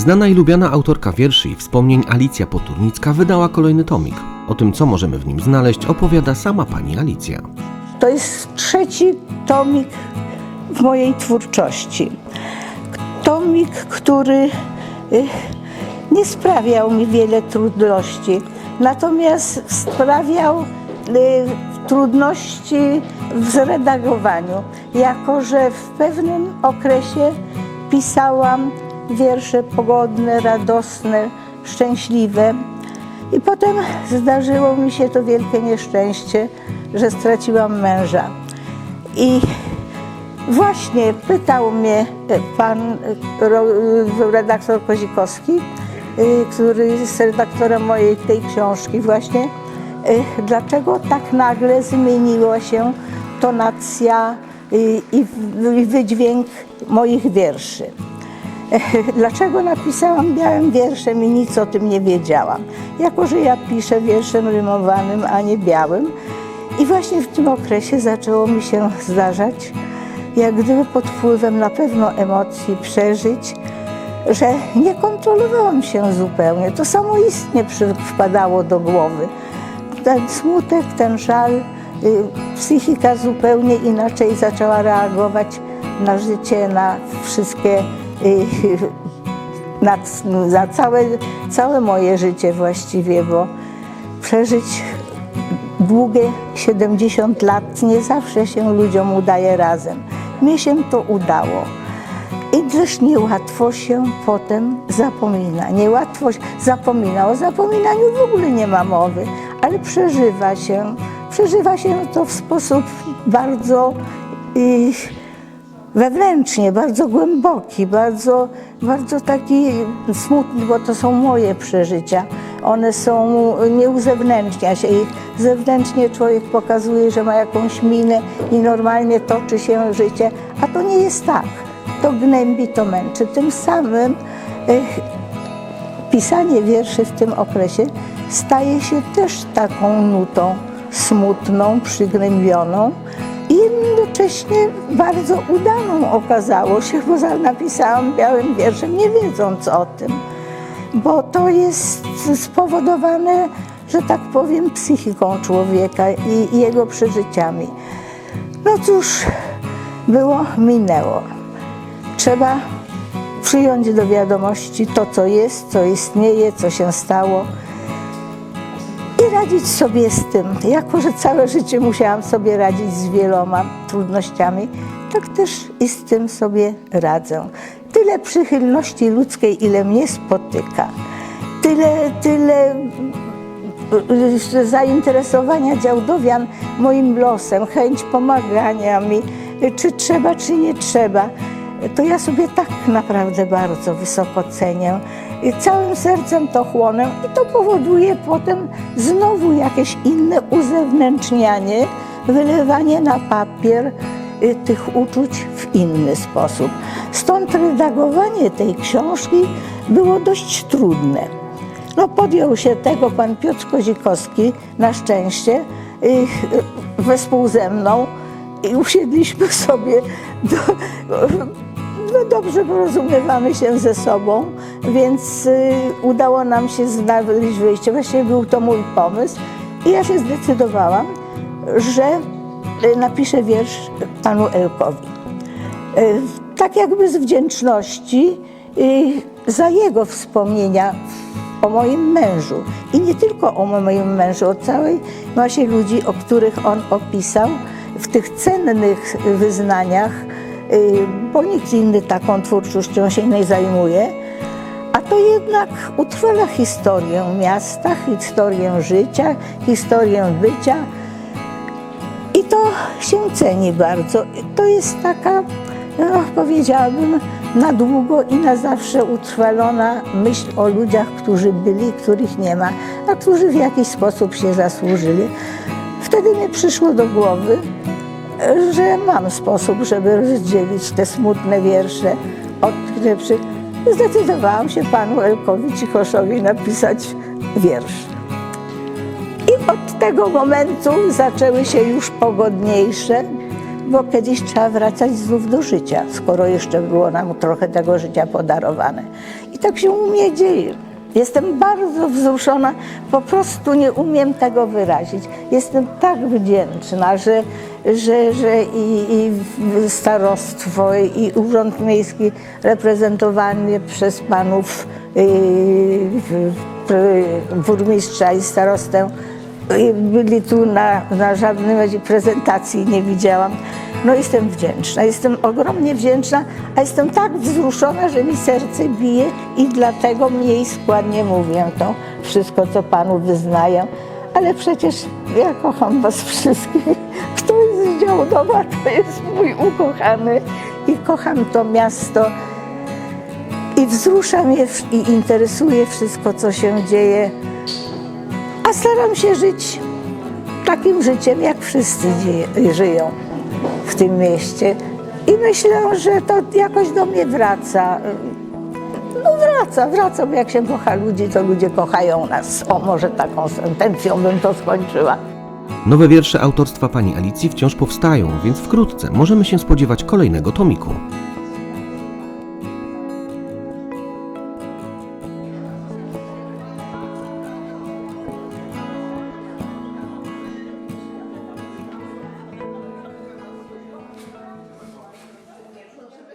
Znana i lubiana autorka wierszy i wspomnień Alicja Poturnicka wydała kolejny tomik. O tym, co możemy w nim znaleźć, opowiada sama pani Alicja. To jest trzeci tomik w mojej twórczości. Tomik, który y, nie sprawiał mi wiele trudności, natomiast sprawiał y, trudności w zredagowaniu, jako że w pewnym okresie pisałam wiersze pogodne, radosne, szczęśliwe. I potem zdarzyło mi się to wielkie nieszczęście, że straciłam męża. I właśnie pytał mnie e, pan e, e, redaktor Kozikowski, który jest redaktorem mojej tej książki właśnie, dlaczego tak nagle zmieniła się tonacja i wydźwięk moich wierszy. Dlaczego napisałam białym wierszem i nic o tym nie wiedziałam? Jako, że ja piszę wierszem rymowanym, a nie białym. I właśnie w tym okresie zaczęło mi się zdarzać, jak gdyby pod wpływem na pewno emocji, przeżyć, że nie kontrolowałam się zupełnie. To samoistnie wpadało do głowy. Ten smutek, ten żal, y, psychika zupełnie inaczej zaczęła reagować na życie, na wszystkie, na, na całe, całe moje życie właściwie, bo przeżyć długie 70 lat nie zawsze się ludziom udaje razem. Mnie się to udało. I też niełatwo się potem zapomina. Niełatwo zapomina. O zapominaniu w ogóle nie ma mowy, ale przeżywa się. Przeżywa się to w sposób bardzo y, wewnętrznie, bardzo głęboki, bardzo, bardzo taki smutny, bo to są moje przeżycia. One są, nie uzewnętrznia się ich. Zewnętrznie człowiek pokazuje, że ma jakąś minę i normalnie toczy się życie, a to nie jest tak. To gnębi, to męczy. Tym samym eh, pisanie wierszy w tym okresie staje się też taką nutą smutną, przygnębioną i jednocześnie bardzo udaną okazało się, bo napisałam białym wierszem, nie wiedząc o tym, bo to jest spowodowane, że tak powiem, psychiką człowieka i, jego przeżyciami. No cóż, było, minęło. Trzeba przyjąć do wiadomości to, co jest, co istnieje, co się stało radzić sobie z tym. Jako, że całe życie musiałam sobie radzić z wieloma trudnościami, tak też i z tym sobie radzę. Tyle przychylności ludzkiej, ile mnie spotyka, tyle, tyle zainteresowania działdowian moim losem, chęć pomagania mi, czy trzeba, czy nie trzeba, to ja sobie tak naprawdę bardzo wysoko cenię. Całym sercem to chłonę i to powoduje potem znowu jakieś inne uzewnętrznianie, wylewanie na papier y, tych uczuć w inny sposób. Stąd redagowanie tej książki było dość trudne. No, podjął się tego pan Piotr Kozikowski, na szczęście, y, wespół ze mną i usiedliśmy sobie, do, no dobrze porozumiewamy się ze sobą, więc y, udało nam się znaleźć wyjście. Właściwie był to mój pomysł i ja się zdecydowałam, że y, napiszę wiersz panu Elkowi. Y, tak jakby z wdzięczności y, za jego wspomnienia o moim mężu. I nie tylko o moim mężu, o całej masie ludzi, o których on opisał w tych cennych wyznaniach, bo nikt inny taką twórczością się nie zajmuje. A to jednak utrwala historię miasta, historię życia, historię bycia. I to się ceni bardzo. To jest taka, no, powiedziałabym, na długo i na zawsze utrwalona myśl o ludziach, którzy byli, których nie ma, a którzy w jakiś sposób się zasłużyli. Wtedy mi przyszło do głowy, że mam sposób, żeby rozdzielić te smutne wiersze od lepszych. Zdecydowałam się panu Elkowi Cichoszowi napisać wiersz. I od tego momentu zaczęły się już pogodniejsze, bo kiedyś trzeba wracać znów do życia, skoro jeszcze było nam trochę tego życia podarowane. I tak się u mnie dzieje. Jestem bardzo wzruszona, po prostu nie umiem tego wyrazić. Jestem tak wdzięczna, że, że, że i, i starostwo, i Urząd Miejski reprezentowany przez panów w- burmistrza i starostę yy, byli tu na, na żadnej prezentacji, nie widziałam. No jestem wdzięczna, jestem ogromnie wdzięczna, a jestem tak wzruszona, że mi serce bije i dlatego mniej składnie mówię to wszystko, co Panu wyznaję. Ale przecież ja kocham Was wszystkich. Kto jest z Działdowa, to jest mój ukochany i kocham to miasto i wzrusza mnie w- i interesuje wszystko, co się dzieje. A staram się żyć takim życiem, jak wszyscy żyją w tym mieście. I myślę, że to jakoś do mnie wraca. No wraca, wraca, bo jak się kocha ludzi, to ludzie kochają nas. O, może taką sentencją bym to skończyła. Nowe wiersze autorstwa pani Alicji wciąż powstają, więc wkrótce możemy się spodziewać kolejnego tomiku.